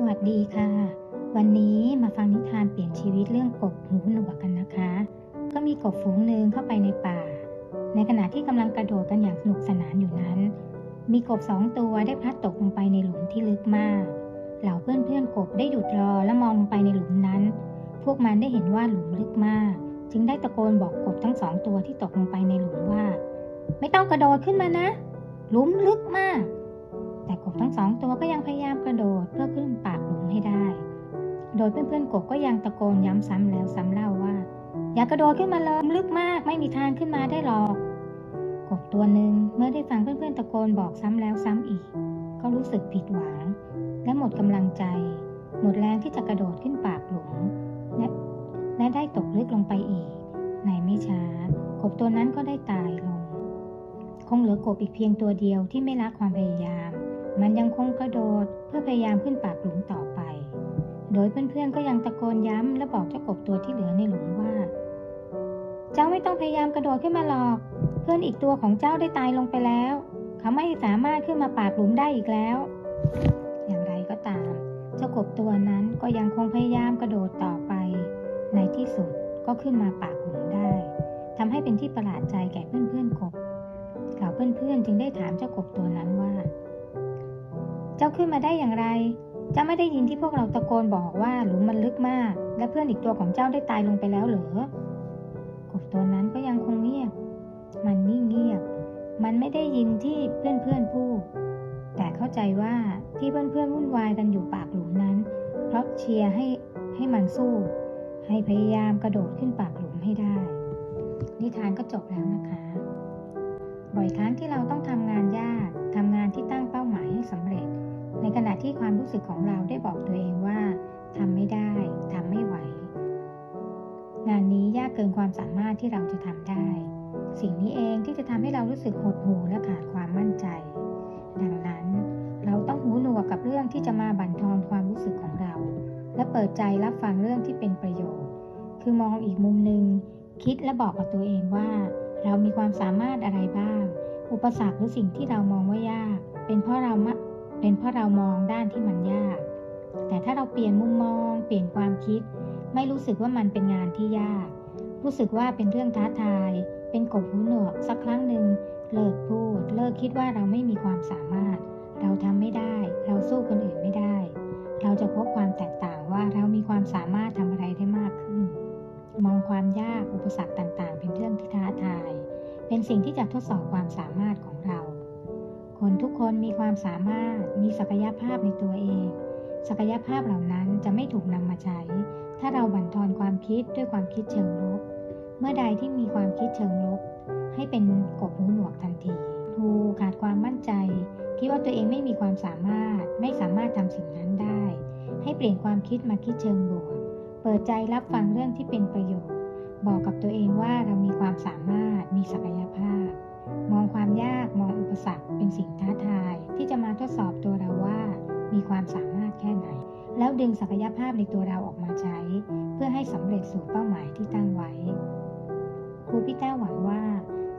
สวัสดีค่ะ วันนี้มาฟังนิทานเปลี่ยนชีวิตเรื่องกบหูหนวกกันนะคะ ก็มีกบฝูงหนึ่งเข้าไปในป่า ในขณะที่กำลังกระโดดกันอย่างสนุกสนานอยู่นั้น มีกบสองตัวได้พลัดตกลงไปในหลุมที่ลึกมาก เหล่าเพื่อนๆกบได้หยุดรอและมองลงไปในหลุมนั้น พวกมันได้เห็นว่าหลุมลึกมาก จึงได้ตะโกนบอกกบทั้งสองตัวที่ตกลงไปในหลุมว่า ไม่ต้องกระโดดขึ้นมานะ หลุมลึกมาก ทั้งสองตัวก็ยังพยายามกระโดดเพื่อขึ้นปากหลุมให้ได้ โดยเพื่อนๆกบก็ยังตะโกนย้ำซ้ำแล้วซ้ำเล่าว่า อย่ากระโดดขึ้นมาเลยลึกมากไม่มีทางขึ้นมาได้หรอก กบตัวหนึ่งเมื่อได้ฟังเพื่อนๆตะโกนบอกซ้ำแล้วซ้ำอีก ก็รู้สึกผิดหวัง และหมดกำลังใจ หมดแรงที่จะกระโดดขึ้นปากหลุมและและได้ตกลึกลงไปอีก ในไม่ช้ากบตัวนั้นก็ได้ตายลง คงเหลือกบอีกเพียงตัวเดียวที่ไม่ละความพยายาม มันยังคงกระโดดเพื่อพยายามขึ้นปากหลุมต่อไป โดยเพื่อนๆก็ยังตะโกนย้ำและบอกเจ้ากบตัวที่เหลือในหลุมว่า เจ้าไม่ต้องพยายามกระโดดขึ้นมาหรอก เพื่อนอีกตัวของเจ้าได้ตายลงไปแล้ว เขาไม่สามารถขึ้นมาปากหลุมได้อีกแล้ว อย่างไรก็ตาม เจ้ากบตัวนั้นก็ยังคงพยายามกระโดดต่อไป ในที่สุดก็ขึ้นมาปากหลุมได้ทำให้เป็นที่ประหลาดใจแก่เพื่อนๆกบเหล่าเพื่อนๆจึงได้ถามเจ้ากบตัวนั้นว่า เจ้าขึ้นมาได้อย่างไร เจ้าไม่ได้ยินที่พวกเราตะโกนบอกว่าหลุมมันลึกมาก และเพื่อนอีกตัวของเจ้าได้ตายลงไปแล้วเหรอกบตัวนั้นก็ยังคงเงียบ มันนิ่งเงียบ มันไม่ได้ยินที่เพื่อนๆพูด แต่เข้าใจว่าที่เพื่อนๆวุ่นวายกันอยู่ปากหลุมนั้น เพราะเชียร์ให้ให้มันสู้ ให้พยายามกระโดดขึ้นปากหลุมให้ได้ นิทานก็จบแล้วนะคะบ่อยครั้งที่เราต้องทำงานยาก ทำงานที่ตั้งเป้าหมายให้สำเร็จ ในขณะที่ความรู้สึกของเราได้บอกตัวเองว่าทำไม่ได้ทำไม่ไหว งานนี้ยากเกินความสามารถที่เราจะทำได้ สิ่งนี้เองที่จะทำให้เรารู้สึกหดหู่และขาดความมั่นใจ ดังนั้นเราต้องหูหนวกกับเรื่องที่จะมาบั่นทอนความรู้สึกของเรา และเปิดใจรับฟังเรื่องที่เป็นประโยชน์ คือมองอีกมุมหนึ่งคิดและบอกกับตัวเองว่า เรามีความสามารถอะไรบ้าง อุปสรรคหรือสิ่งที่เรามองว่ายาก เป็นเพราะเรา เป็นเพราะเรามองด้านที่มันยาก แต่ถ้าเราเปลี่ยนมุมมอง เปลี่ยนความคิด ไม่รู้สึกว่ามันเป็นงานที่ยาก รู้สึกว่าเป็นเรื่องท้าทาย เป็นกบหูหนวกสักครั้งหนึ่ง เลิกพูด เลิกคิดว่าเราไม่มีความสามารถ เราทำไม่ได้ เราสู้คนอื่นไม่ได้ เราจะพบความแตกต่างว่าเรามีความสามารถทำอะไรได้มากขึ้น มองความยาก อุปสรรคต่าง ๆ เป็นเรื่องที่ท้าทาย เป็นสิ่งที่จะทดสอบความสามารถของเรา คนทุกคนมีความสามารถมีศักยภาพในตัวเอง ศักยภาพเหล่านั้นจะไม่ถูกนำมาใช้ ถ้าเราบั่นทอนความคิดด้วยความคิดเชิงลบ เมื่อใดที่มีความคิดเชิงลบ ให้เป็นกบหูหนวกทันทีทูขาดความมั่นใจ คิดว่าตัวเองไม่มีความสามารถ ไม่สามารถทำสิ่งนั้นได้ ให้เปลี่ยนความคิดมาคิดเชิงบวก เปิดใจรับฟังเรื่องที่เป็นประโยชน์ บอกกับตัวเองว่าเรามีความสามารถ มีศักยภาพ มองความยากมองอุปสรรคเป็นสิ่งท้าทาย ที่จะมาทดสอบตัวเราว่า มีความสามารถแค่ไหน แล้วดึงศักยภาพในตัวเราออกมาใช้ เพื่อให้สำเร็จสู่เป้าหมายที่ตั้งไว้ ครูพี่แต้วหวังว่า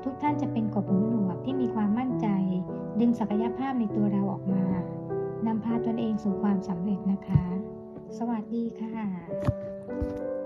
ทุกท่านจะเป็นกบหูหนวกที่มีความมั่นใจ ดึงศักยภาพในตัวเราออกมานำพาตนเองสู่ความสำเร็จนะคะ สวัสดีค่ะ